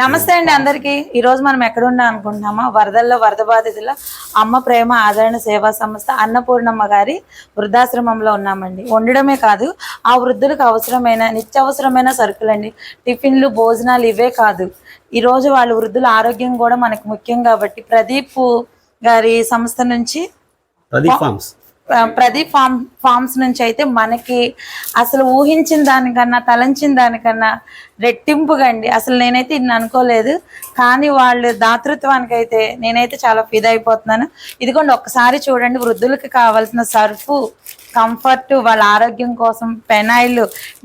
నమస్తే అండి అందరికి. ఈ రోజు మనం ఎక్కడ ఉన్నాం అనుకుంటున్నామా? వరదల్లో వరద బాధితుల అమ్మ ప్రేమ ఆదరణ సేవా సంస్థ అన్నపూర్ణమ్మ గారి వృద్ధాశ్రమంలో ఉన్నామండి. ఉండడమే కాదు ఆ వృద్ధులకు అవసరమైన నిత్యావసరమైన సరుకులండి. టిఫిన్లు భోజనాలు ఇవే కాదు. ఈ రోజు వాళ్ళ వృద్ధుల ఆరోగ్యం కూడా మనకు ముఖ్యం కాబట్టి ప్రదీప్ గారి సంస్థ నుంచి ప్రదీప్ ఫార్మ్స్. ఆ, ప్రదీప్ ఫామ్ ఫార్మ్స్ నుంచి అయితే మనకి అసలు ఊహించిన దానికన్నా తలంచిన దానికన్నా రెట్టింపుగా అండి అసలు నేనైతే ఇన్ని అనుకోలేదు. కానీ వాళ్ళు దాతృత్వానికి అయితే నేనైతే చాలా ఫిదా అయిపోతున్నాను. ఇదిగోండి ఒక్కసారి చూడండి వృద్ధులకు కావాల్సిన సర్ఫు. కంఫర్ట్ వాళ్ళ ఆరోగ్యం కోసం పెనాయిల్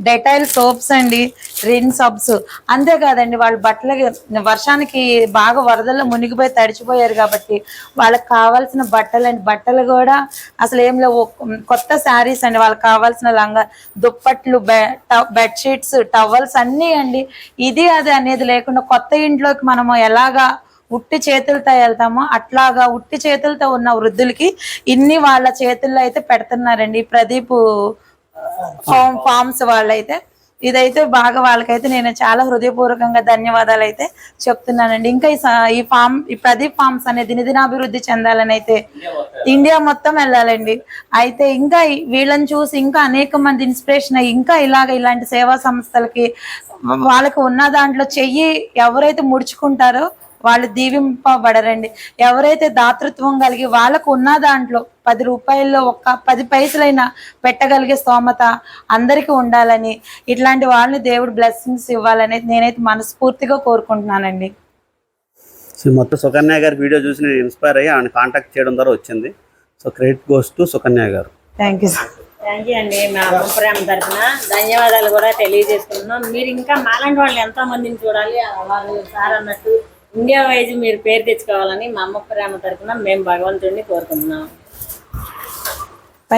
డెటైల్ సోప్స్ అండి రిన్ సబ్స్. అంతేకాదండి వాళ్ళ బట్టలకి వర్షానికి బాగా వరదల్లో మునిగిపోయి తడిచిపోయారు కాబట్టి వాళ్ళకి కావాల్సిన బట్టలు అండి. బట్టలు కూడా అసలు ఏం లేవు. కొత్త శారీస్ అండి వాళ్ళకి కావాల్సిన లంగా దుప్పట్లు బెడ్షీట్స్ టవల్స్ అన్నీ అండి. ఇది అది అనేది లేకుండా కొత్త ఇంట్లోకి మనము ఎలాగా ఉట్టి చేతులతో వెళ్తామో అట్లాగా ఉట్టి చేతులతో ఉన్న వృద్ధులకి ఇన్ని వాళ్ళ చేతుల్లో అయితే పెడుతున్నారండి. ఈ ప్రదీప్ ఫామ్ ఫార్మ్స్ వాళ్ళైతే. ఇదైతే బాగా వాళ్ళకైతే నేను చాలా హృదయపూర్వకంగా ధన్యవాదాలు అయితే చెప్తున్నానండి. ఇంకా ఈ ఈ ఫామ్ ఈ ప్రదీప్ ఫార్మ్స్ అనేది దినదినాభివృద్ధి చెందాలని అయితే ఇండియా మొత్తం వెళ్ళాలండి. అయితే ఇంకా వీళ్ళని చూసి ఇంకా అనేక మంది ఇన్స్పిరేషన్ అయ్యి ఇంకా ఇలాగ ఇలాంటి సేవా సంస్థలకి వాళ్ళకి ఉన్న దాంట్లో చెయ్యి ఎవరైతే ముడుచుకుంటారో వాళ్ళు దీవింపబడరండి. ఎవరైతే దాతృత్వం కలిగి వాళ్ళకు ఉన్న దాంట్లో పది రూపాయల్లో ఒక్క పది పైసలైనా పెట్టగలిగే స్తోమత అందరికీ ఉండాలని ఇట్లాంటి వాళ్ళని దేవుడు బ్లెస్సింగ్స్ ఇవ్వాలని నేనైతే మనస్ఫూర్తిగా కోరుకుంటున్నానండి. సో మొత్తం సుకన్య గారి వీడియో చూసి నేను ఇన్స్పైర్ అయ్యి ఆమెను కాంటాక్ట్ చేయడం ద్వారా వచ్చింది. So credit goes to Sukanya గారు. Thank you sir thank you అండి మా అమ్మ ప్రేమ తరఫున ధన్యవాదాలు కూడా తెలియజేసుకుంటున్నాం. మీరు ఇంకా మాలాంటి వాళ్ళు ఎంతో మందిని చూడాలి వాళ్ళు సార్ అన్నట్టు ఇండియా వైజ్ మీరు పేరు తెచ్చుకోవాలని మా అమ్మ ప్రేమ తరఫున మేము భగవంతుడిని కోరుకుంటున్నాం.